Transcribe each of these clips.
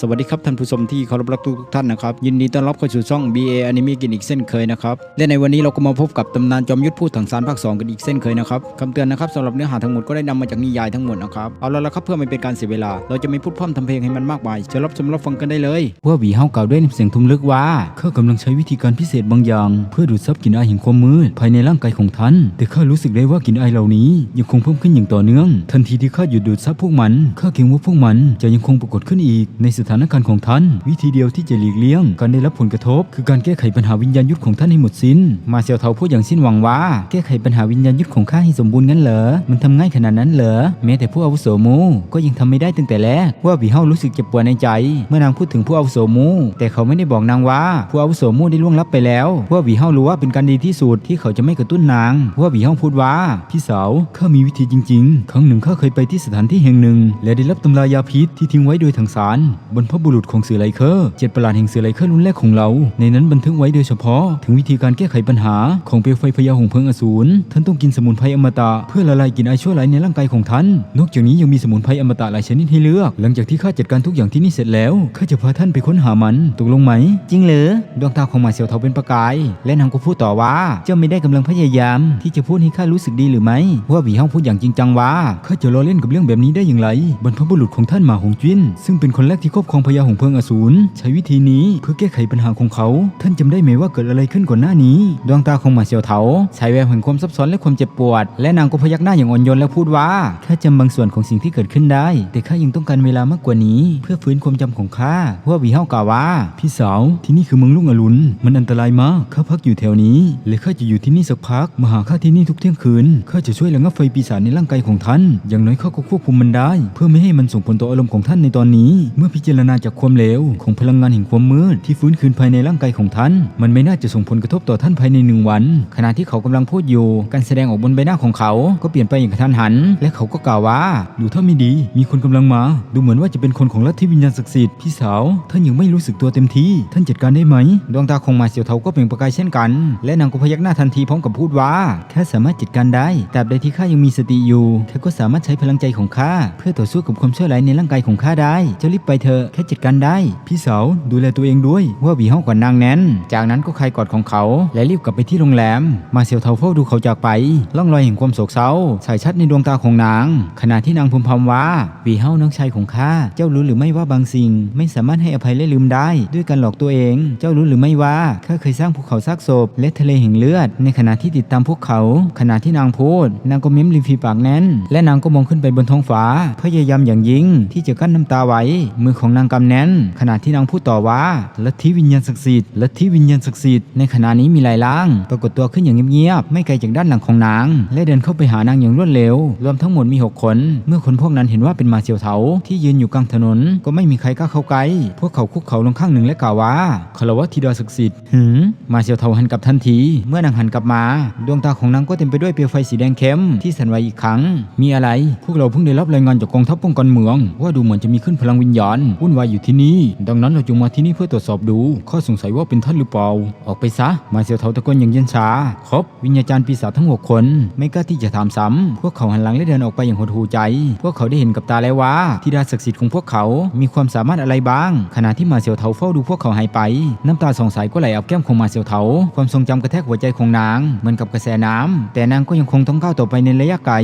สวัสดีครับท่านผู้ชมที่เคารพรักทุกท่านนะครับ ยินดีต้อนรับเข้าสู่ช่อง BA Anime กินอีกเส้นเคยนะครับและในวันนี้เราก็มาพบกับตำนานจอมยุทธพูดถังสารภาค 2 กันอีกเส้นเคยนะครับคำเตือนนะครับสำหรับเนื้อหาทั้งหมดก็ได้นำมาจากนิยายทั้งหมดนะครับเอาละละครับเพื่อไม่เป็นการเสียเวลา เราจะไม่พูดพร่ำทำเพลงให้มันมากมายเชิญรับชมรับฟังกันได้เลยว่าวีเฮากล่าวด้วยน้ำเสียงทุ้มลึกว่าข้ากำลังใช้วิธีการพิเศษบางอย่าง เพื่อดูดซับกลิ่นอายแห่งความมืดภายในร่างกายของท่านแต่ข้ารู้สึกได้ว่ากลิ่นอายเหล่านี้ ยังคงเพิ่มขึ้นอย่างต่อเนื่อง ทันทีที่ข้าหยุดดูดซับพวกมันข้าเกรงว่าพวกมันจะยังคงปรากฏขึ้นอีกในสถานการณ์ของท่าน วิธีเดียวที่จะหลีกเลี่ยง การได้รับผลกระทบ คือการแก้ไขปัญหาวิญญาณยุทธของท่านให้หมดสิ้น มาเซียวเทาพูดอย่างสิ้นหวังว่า แก้ไขปัญหาวิญญาณยุทธของข้าให้สมบูรณ์งั้นเหรอ มันทำง่ายขนาดนั้นเหรอ แม้แต่ผู้อาวุโสมู ก็ยังทำไม่ได้ตั้งแต่แรก ว่าวีเฮารู้สึกเจ็บปวดในใจ เมื่อนางพูดถึงผู้อาวุโสมู แต่เขาไม่ได้บอกนางว่า ผู้อาวุโสมูได้ล่วงลับไปแล้ว ว่าวีเฮารู้ว่าเป็นการดีที่สุดที่เขาจะไม่กระตุ้นนาง ว่าวีเฮาพูดว่าพี่สาวข้ามีวิธีจริง ๆ ครั้งหนึ่งข้าเคยไปที่สถานที่แห่งหนึ่ง และได้รับตำรายาพิษที่ทิ้งไว้โดยทางสารบรรพบุรุษของเสือไลเคอร์เจ็ดประหลาดแห่งเสือไลเคอร์รุ่นแรกของเรา ในนั้นบันทึกไว้โดยเฉพาะ ถึงวิธีการแก้ไขปัญหาของเปลวไฟพยาหงส์เพลิงอสูรท่านต้องกินสมุนไพรอมตะเพื่อละลายกลิ่นไอชั่วร้ายในร่างกายของท่านนอกจากนี้ยังมีสมุนไพรอมตะหลายชนิดให้เลือก หลังจากที่ข้าจัดการทุกอย่างที่นี่เสร็จแล้วข้าจะพาท่านไปค้นหามันตกลงไหม จริงเหรือดวงตาของหมาเสี่ยวเทาเป็นประกาย และนางก็พูดต่อว่าเจ้าไม่ได้กำลังพยายาม ที่จะพูดให้ข้ารู้สึกดีหรือไม่ว่าหวีเฮาพูดอย่างจริงจังว่าข้าจะล้อเล่นกับเรื่องแบบนี้ได้อย่างไรบรรพบุรุษของท่านหมาหงจิ้นซึ่งเป็นคนแรกที่ครอบครองพญาหงเพิงอสูรใช้วิธีนี้เพื่อแก้ไขปัญหาของเขา ท่านจำได้ไหมว่าเกิดอะไรขึ้นก่อนหน้านี้ ดวงตาของหมาเสียวเทาใช้แววแห่งความซับซ้อนและความเจ็บปวด และนางก็พยักหน้าอย่างอ่อนโยนแล้วพูดว่าข้าจำบางส่วนของสิ่งที่เกิดขึ้นได้ แต่ข้ายังต้องการเวลามากกว่านี้ เพื่อฟื้นความจำของข้าว่าหวีเฮากล่าวว่า พี่สาวที่นี่คือเมืองลุงอรุณมันอันตรายมากข้าพักอยู่แถวนี้และข้าจะอยู่ที่นี่สักพักมาหาข้าที่นี่ทุกเที่ยงคืนข้าจะช่วยระงับไฟปีศาจในร่างกายของท่าน อย่างน้อยข้าก็ควบคุมมันได้ เพื่อไม่ให้มันส่งผลต่ออารมณ์ของท่านในตอนนี้ เมื่อพิจารณาจากความเลวของพลังงานแห่งความมืดที่ฟื้นคืนภายในร่างกายของท่าน มันไม่น่าจะส่งผลกระทบต่อท่านภายในหนึ่งวัน ขณะที่เขากำลังพูดอยู่ การแสดงออกบนใบหน้าของเขา ก็เปลี่ยนไปอย่างกระทันหัน และเขาก็กล่าวว่า ดูถ้าไม่ดี มีคนกำลังมา ดูเหมือนว่าจะเป็นคนของลัทธิวิญญาณศักดิ์สิทธิ์ พี่สาว ท่านยังไม่รู้สึกตัวเต็มที่ ท่านจัดการได้ไหม ดวงตาของมาเสียวเทาก็เปล่งประกายเช่นกัน และนางก็พยักหน้าทันทีพร้อมกับพูดว่าข้าสามารถจัดการได้ แตราบใดที่ข้ายังมีสติอยู่ข้าก็สามารถใช้พลังใจของข้าเพื่อต่อสู้กับความชั่วร้ายในร่างกายของข้าได้ เจ้ารีบไปเถอะแค่จัดการได้ พี่สาวดูแลตัวเองด้วยว่าวีห้องก่อนนางแน้น จากนั้นก็คลายกอดของเขา และรีบกลับไปที่โรงแรม มาเสียวเทาเฝ้าดูเขาจากไปล่องรอยแห่งความโศกเศร้าฉายชัดในดวงตาของนาง ขณะที่นางพึมพำว่าวีเฮาน้องชายของข้าเจ้ารู้หรือไม่ว่าบางสิ่ง ไม่สามารถให้อภัยและลืมได้ ด้วยการหลอกตัวเอง เจ้ารู้หรือไม่ว่าข้าเคยสร้างภูเขาซากศพ และทะเลแห่งเลือด ในขณะที่ติดตามพวกเขา ขณะที่นางพูดนางก็เม้มริมฝีปากแน่น และนางก็มองขึ้นไปบนท้องฟ้าพยายามอย่างยิ่งที่จะกั้นน้ำตาไว้มือของของนางกำแนนขณะที่นางพูดต่อว่าลัทธิวิญญาณศักดิ์สิทธิ์ลัทธิวิญญาณศักดิ์สิทธิ์ในขณะนี้มีหลายล่าง ปรากฏตัวขึ้นอย่างเงียบๆไม่ไกลจากด้านหลังของนาง และเดินเข้าไปหานางอย่างรวดเร็ว รวมทั้งหมดมีหกคน เมื่อคนพวกนั้นเห็นว่าเป็นมาเซียวเถาที่ยืนอยู่กลางถนน ก็ไม่มีใครกล้าเข้าใกล้พวกเขาคุกเข่าลงข้างหนึ่งและกล่าวว่าคารวะธิดาศักดิ์สิทธิ์หืมมาเซียวเถาหันกลับทันที เมื่อนางหันกลับมา ดวงตาของนางก็เต็มไปด้วยเปลวไฟสีแดงเข้มที่สั่นไหวอีกครั้ง มีอะไร พวกเราเพิ่งได้รับรายงานจากกองทัพป้องกันเมือง ว่าดูเหมือนจะมีขึ้นพลังวิญญาณวุ่นวายอยู่ที่นี่ ดังนั้นเราจึงมาที่นี่เพื่อตรวจสอบดู ข้อสงสัยว่าเป็นท่านหรือเปล่า ออกไปซะ มาเซียวเถาตะโกนอย่างเย็นชา ครบวิญญาจารย์ปีศาจทั้งหกคน ไม่กล้าที่จะถามซ้ำ พวกเขาหันหลังและเดินออกไปอย่างหดหูใจ พวกเขาได้เห็นกับตาแล้วว่าธิดาศักดิ์สิทธิ์ของพวกเขา มีความสามารถอะไรบ้าง ขณะที่มาเซียวเถาเฝ้าดูพวกเขาหายไป น้ำตาสองสายก็ไหลออกแก้มของมาเซียวเถาความทรงจำกระแทกหัวใจของนาง เหมือนกับกระแสน้ำแต่นางก็ยังคงต้องก้าวต่อไปในระยะไกล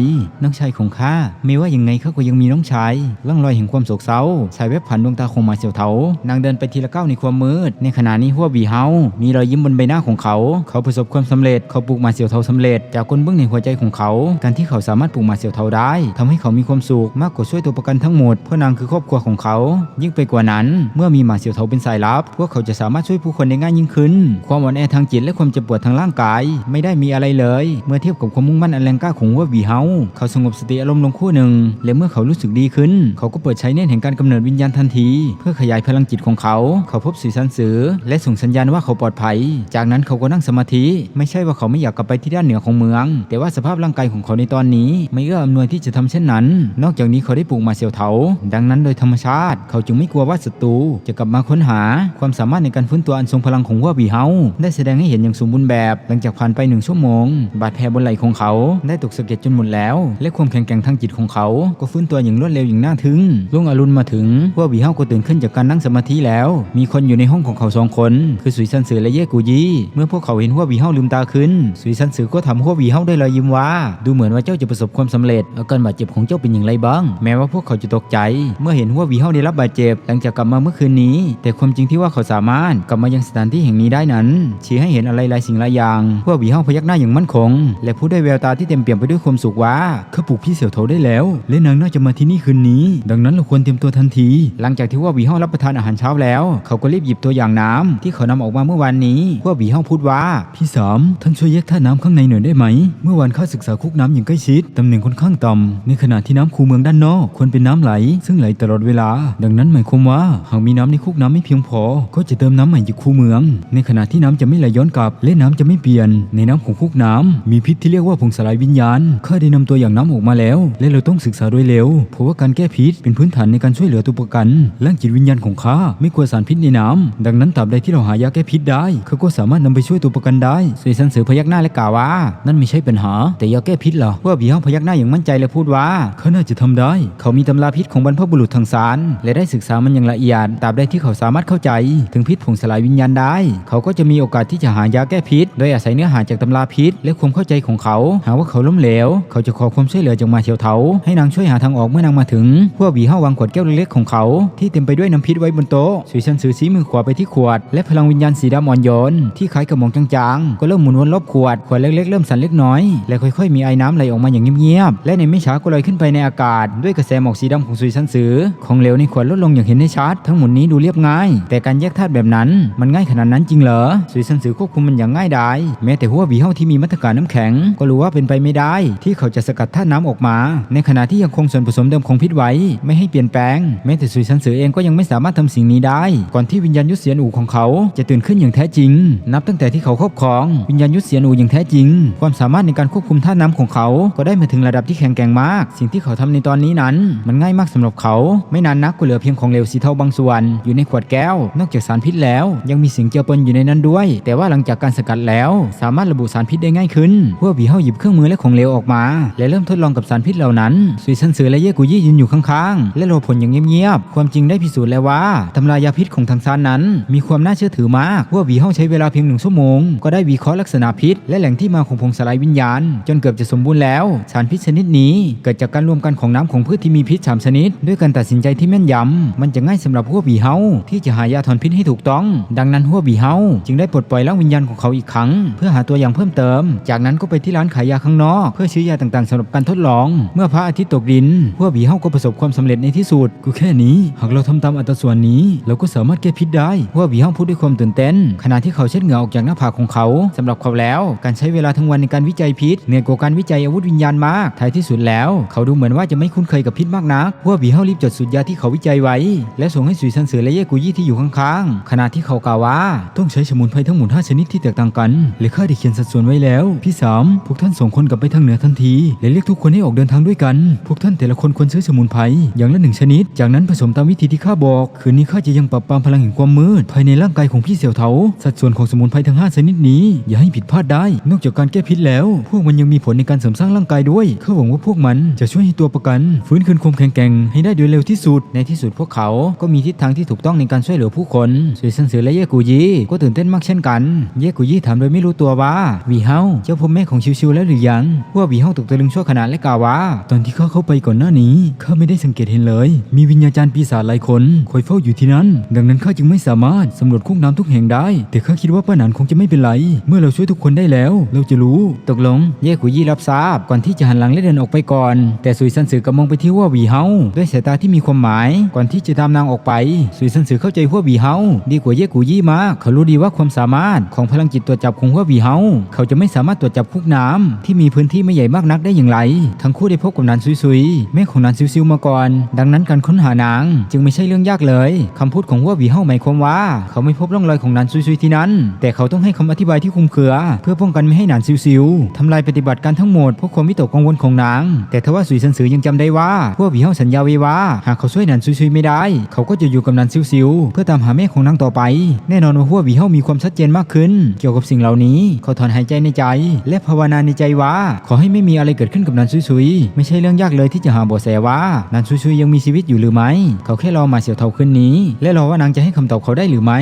น้องชายของข้าไม่ว่ายังไงข้าก็ยังมีน้องชายล่องรอยแห่งความโศกเศร้าสายแวบผ่านดวงตาของมาเซียวเถานางเดินไปทีละก้าวในความมืด ในขณะนี้หัวบีเฮา มีรอยยิ้มบนใบหน้าของเขา เขาประสบความสำเร็จ เขาปลูกมาเซียวเถาสำเร็จ จากก้นเบื้องในหัวใจของเขา การที่เขาสามารถปลูกมาเซียวเถาได้ทำให้เขามีความสุขมากกว่าช่วยตัวประกันทั้งหมด เพราะนางคือครอบครัวของเขา ยิ่งไปกว่านั้น เมื่อมีมาเซียวเถาเป็นสายลับ พวกเขาจะสามารถช่วยผู้คนได้ง่ายยิ่งขึ้น ความอ่อนแอทางจิตและความเจ็บปวดทางร่างกาย ไม่ได้มีอะไรเลย เมื่อเทียบกับความมุ่งมั่นอันแรงกล้าของหัวบีเฮา เขาสงบสติอารมณ์ลงครู่หนึ่งและเมื่อเขารู้สึกดีขึ้น เขาก็เปิดใช้เนตรแห่งการกำเนิดวิญญาณทันที เพื่อขยายพลังจิตของเขา เขาพบสื่อสันสือ และส่งสัญญาณว่าเขาปลอดภัย จากนั้นเขาก็นั่งสมาธิ ไม่ใช่ว่าเขาไม่อยากกลับไปที่ด้านเหนือของเมือง แต่ว่าสภาพร่างกายของเขาในตอนนี้ ไม่เอื้ออำนวยที่จะทำเช่นนั้น นอกจากนี้เขาได้ปลูกมาเซียวเถา ดังนั้นโดยธรรมชาติ เขาจึงไม่กลัวว่าศัตรูจะกลับมาค้นหา ความสามารถในการฟื้นตัวอันทรงพลังของหัวบีเฮาได้แสดงให้เห็นอย่างสมบูรณ์แบบ หลังจากผ่านไปหนึ่งชั่วโมง บาดแผลบนไหล่ของเขาได้ตกสะเก็ดจนหมดแล้ว และความแข็งแกร่งทางจิตของเขา ก็ฟื้นตัวอย่างรวดเร็วอย่างน่าทึ่งลุงอรุณมาถึงหัวบีเฮาก็ตื่นขึ้นจากการนั่งสมาธิแล้ว มีคนอยู่ในห้องของเขาสองคน คือสุยซันสือและเย่กูยี่เมื่อพวกเขาเห็นหัววีเฮาลืมตาขึ้น สุยซันสือก็ถามหัววีเฮาด้รอยยิ้มว่า ดูเหมือนว่าเจ้าจะประสบความสำเร็จอาการบาดเจ็บของเจ้าเป็นอย่างไรบ้าง แม้ว่าพวกเขาจะตกใจ เมื่อเห็นหัววีเฮาได้รับบาดเจ็บ หลังจากกลับมาเมื่อคืนนี้ แต่ความจริงที่ว่าเขาสามารถกลับมายังสถานที่แห่งนี้ได้นั้นชี้ให้เห็นอะไรหลายสิ่งหลายอย่างหัววีเฮาพยักหน้าอย่างมั่นคง และพูดด้วยแววตาที่เต็มเปี่ยมไปด้วยความสุขว่าข้าปลุกพี่เสี่ยวเถาได้แล้วและนางน่าจะมาที่นี่คืนนี้ ดังนั้นเราควรเตรียมตัวทันทีหลังังจากที่ว่าหวีเฮารับประทานอาหารเช้าแล้ว เขาก็รีบหยิบตัวอย่างน้ำที่เขานำออกมาเมื่อวานนี้ว่าวีเฮาพูดว่า พี่สามท่านช่วยแยกท่าน้ำข้างในหน่อยได้ไหม เมื่อวานข้าศึกษาคุกน้ำอย่างใกล้ชิดตำแหน่งค่อนข้างต่ำในขณะที่น้ำคูเมืองด้านนอกควรเป็นน้ำไหล ซึ่งไหลตลอดเวลา ดังนั้นหมายความว่าหากมีน้ำในคุกน้ำไม่เพียงพอ ก็จะเติมน้ำใหม่จากคูเมือง ในขณะที่น้ำจะไม่ไหลย้อนกลับและน้ำจะไม่เปลี่ยน ในน้ำของคุกน้ำมีพิษที่เรียกว่าผงสลายวิญญาณข้าได้นำตัวอย่างน้ำออกมาแล้ว และเราต้องศึกษาโดยเร็ว เพราะว่าการแก้พิษเป็นพื้นฐานในการช่วยเหลือตัวประกันร่างจิตวิญญาณของข้าไม่กลัวสารพิษในน้ำดังนั้นตราบใดที่เราหายาแก้พิษได้เขาก็สามารถนำไปช่วยตัวประกันได้สุยซันสือพยักหน้าและกล่าวว่า นั่นไม่ใช่ปัญหา แต่ยาแก้พิษเหรอว่าบีเฮาพยักหน้าอย่างมั่นใจและพูดว่าเขาน่าจะทำได้ เขามีตำราพิษของบรรพบุรุษทางสารและได้ศึกษามันอย่างละเอียดตราบใดที่เขาสามารถเข้าใจ ถึงพิษผงสลายวิญญาณได้ เขาก็จะมีโอกาสที่จะหายาแก้พิษ โดยอาศัยเนื้อหาจากตำราพิษ และความเข้าใจของเขา หากว่าเขาล้มเหลว เขาจะขอความช่วยเหลือจากมาเชียวเถาให้นางช่วยหาทางออกเมื่อนางมาถึงพวกบีเฮาวางขวดแก้วเล็กๆของเขาที่เต็มไปด้วยน้ำพิษไว้บนโต๊ะสุยชันสือสีมือขวาไปที่ขวด และพลังวิญญาณสีดำอ่อนโยนที่คล้ายกับมองจางๆ ก็เริ่มหมุนวนรอบขวด ขวดเล็กๆ เริ่มสั่นเล็กน้อย และค่อยๆ มีไอ้น้ำไหลออกมาอย่างเงียบๆ และในไม่ช้าก็ลอยขึ้นไปในอากาศ ด้วยกระแสหมอกสีดำของสุยชันสือ ของเหลวในขวดลดลงอย่างเห็นได้ชัด ทั้งหมดนี้ดูเรียบง่าย แต่การแยกธาตุแบบนั้น มันง่ายขนาดนั้นจริงเหรอสุยชันสือควบคุมมันอย่างง่ายดายแม้แต่หัวบีเฮาที่มีมาตรการน้ำแข็ง ก็รู้ว่าเป็นไปไม่ได้ ที่เขาจะสกัดธาตุน้ำออกมา ในขณะที่ยังคงส่วนผสมเดิมของพิษไว้ไม่ให้เปลี่ยนแปลงแม้แต่สุยชันเสือเองก็ยังไม่สามารถทำสิ่งนี้ได้ ก่อนที่วิญญาณยุทธเสียนอูของเขาจะตื่นขึ้นอย่างแท้จริง นับตั้งแต่ที่เขาครอบครองวิญญาณยุทธเสียนอูอย่างแท้จริง ความสามารถในการควบคุมท่าน้ำของเขา ก็ได้มาถึงระดับที่แข็งแกร่งมาก สิ่งที่เขาทำในตอนนี้นั้น มันง่ายมากสำหรับเขา ไม่นานนักก็เหลือเพียงของเหลวสีเทาบางส่วน อยู่ในขวดแก้ว นอกจากสารพิษแล้ว ยังมีสิ่งเจือปนอยู่ในนั้นด้วย แต่ว่าหลังจากการสกัดแล้ว สามารถระบุสารพิษได้ง่ายขึ้นพวกผีเฮาหยิบเครื่องมือและของเหลวออกมา และเริ่มทดลองกับสารพิษเหล่านั้นสุยซันสือและเย่กุยี่ยืนอยู่ข้างๆและรอผลอย่างเงียบๆความจริงได้พิสูจน์แล้วว่าตำรายาพิษของทางซานนั้น มีความน่าเชื่อถือมากพวกผีเฮาใช้เวลาเพียงหนึ่งชั่วโมง ก็ได้วิเคราะห์ลักษณะพิษ และแหล่งที่มาของผงสลายวิญญาณ จนเกือบจะสมบูรณ์แล้ว สารพิษชนิดนี้ เกิดจากการรวมกันของน้ำของพืชที่มีพิษสามชนิด ด้วยการตัดสินใจที่แม่นยำมันจะง่ายสำหรับพวกผีเฮาที่จะหายาถอนพิษให้ถูกต้อง ดังนั้นพวกผีเฮาจึงได้ปลดปล่อยร่างวิญญาณของเขาอีกครั้ง เพื่อหาตัวอย่างเพิ่มเติม จากนั้นก็ไปที่ร้านขายยาข้างนอกเพื่อซื้อยาต่างๆสำหรับการทดลอง เมื่อพระอาทิตย์ตกดินพวกผีเฮาก็ประสบความสำเร็จในที่สุดกูแค่นี้หากเราทำตามอัตราส่วนนี้ เราก็สามารถแก้พิษได้พวกผีเฮาพูดด้วยความตื่นเต้น ขณะที่เขาเช็ดเหงื่อออกจากหน้าผากของเขาสำหรับเขาแล้ว การใช้เวลาทั้งวันในการวิจัยพิษเหนื่อยกว่าการวิจัยอาวุธวิญญาณมากท้ายที่สุดแล้ว เขาดูเหมือนว่าจะไม่คุ้นเคยกับพิษมากนักพวกผีเฮารีบจดสูตรยาที่เขาวิจัยไว้ และส่งให้สุยซันเสือและเย่กุยี่ที่อยู่ข้างๆขณะที่เขากล่าวว่า ต้องใช้สมุนไพรทั้งหมด5ชนิดที่แตกต่างกันและข้าได้เขียนสัดส่วนไว้แล้ว พี่สามพวกท่านส่งคนกลับไปทางเหนือทันที และเรียกทุกคนให้ออกเดินทางด้วยกัน พวกท่านแต่ละคนควรซื้อสมุนไพรอย่างละหนึ่งชนิด จากนั้นผสมตามวิธีที่ข้าบอก คืนนี้ข้าจะยังปรับปรามพลังแห่งความมืด ภายในร่างกายของพี่เสี่ยวเถาสัดส่วนของสมุนไพรทั้งห้าชนิดนี้ อย่าให้ผิดพลาดได้ นอกจากการแก้พิษแล้ว พวกมันยังมีผลในการเสริมสร้างร่างกายด้วยข้าหวังว่าพวกมันจะช่วยให้ตัวประกัน ฟื้นคืนความแข็งแกร่งให้ได้โดยเร็วที่สุด ในที่สุดพวกเขาก็มีทิศทางที่ถูกต้องในการช่วยเหลือผู้คนสุยซันเสือและเย่กูยีก็ตื่นเต้นมากเช่นกัน เย่กูยีถามโดยไม่รู้ตัวว่าวีเฮาเจ้าพบแม่ของชิวๆแล้วหรือยังว่าวีเฮาตกตะลึงชั่วขณะและกล่าวว่า ตอนที่ข้าเข้าไปก่อนหน้านี้ข้าไม่ได้สังเกตเห็นเลย มีวิญญาจารย์ปีศาจหลายคนคอยเฝ้าอยู่ที่นั้น ดังนั้นข้าจึงไม่สามารถสำรวจคุกน้ำทุกแห่งได้ แต่ข้าคิดว่าป้าหนานคงจะไม่เป็นไร เมื่อเราช่วยทุกคนได้แล้ว เราจะรู้ ตกลง เย่กุยยี่รับทราบ ก่อนที่จะหันหลังและเดินออกไปก่อน แต่สุยซันสือกับมองไปที่ว่าวีเฮาด้วยสายตาที่มีความหมาย ก่อนที่จะตามนางออกไป สุยซันสือเข้าใจว่าวีเฮาดีกว่าเย่กุยยี่มาก เขารู้ดีว่าความสามารถของพลังจิตตรวจจับของว่าวีเฮาเขาจะไม่สามารถตรวจจับคุกน้ำที่มีพื้นที่ไม่ใหญ่มากนักได้อย่างไร ทั้งคู่ได้พบกับนานซุยๆแม่ของนานซิวๆมาก่อน ดังนั้นการค้นหานางจึงไม่ใช่เรื่องยากเลยคำพูดของว่าวีเฮาหมายความว่า เขาไม่พบร่องรอยของนานซุยๆที่นั้น แต่เขาต้องให้คำอธิบายที่คุมเครือ เพื่อป้องกันไม่ให้นานซิวๆทำลายปฏิบัติการทั้งหมดเพราะความวิตกกังวลของนาง แต่ทว่าสุยซันสือยังจำได้ว่าว่าวีเฮาสัญญาไว้ว่า หากเขาช่วยนานซุยๆไม่ได้ เขาก็จะอยู่กับนานซิวๆเพื่อตามหาแม่ของนางต่อไป แน่นอนว่าหัววีเฮามีความชัดเจนมากขึ้น เกี่ยวกับสิ่งเหล่านี้ เขาถอนหายใจในใจ และภาวนาในใจว่า ขอให้ไม่มีอะไรเกิดขึ้นกับนานซุยๆไม่ใช่เรื่องยากเลยที่จะหาเบาะแสว่า นานซุยๆยังมีชีวิตอยู่หรือไม่เขาแค่รอมาเสียวเทาขึ้นนี้ และรอว่านางจะให้คำตอบเขาได้หรือไม่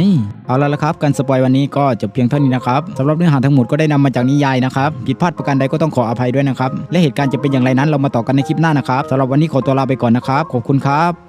เอาละละครับ การสปอยวันนี้ก็จบเพียงเท่านี้นะครับสำหรับเนื้อหาทั้งหมดก็ได้นำมาจากนิยายนะครับผิดพลาดประการใดก็ต้องขออภัยด้วยนะครับและเหตุการณ์จะเป็นอย่างไรนั้นเรามาต่อกันในคลิปหน้านะครับสำหรับวันนี้ขอตัวลาไปก่อนนะครับขอบคุณครับ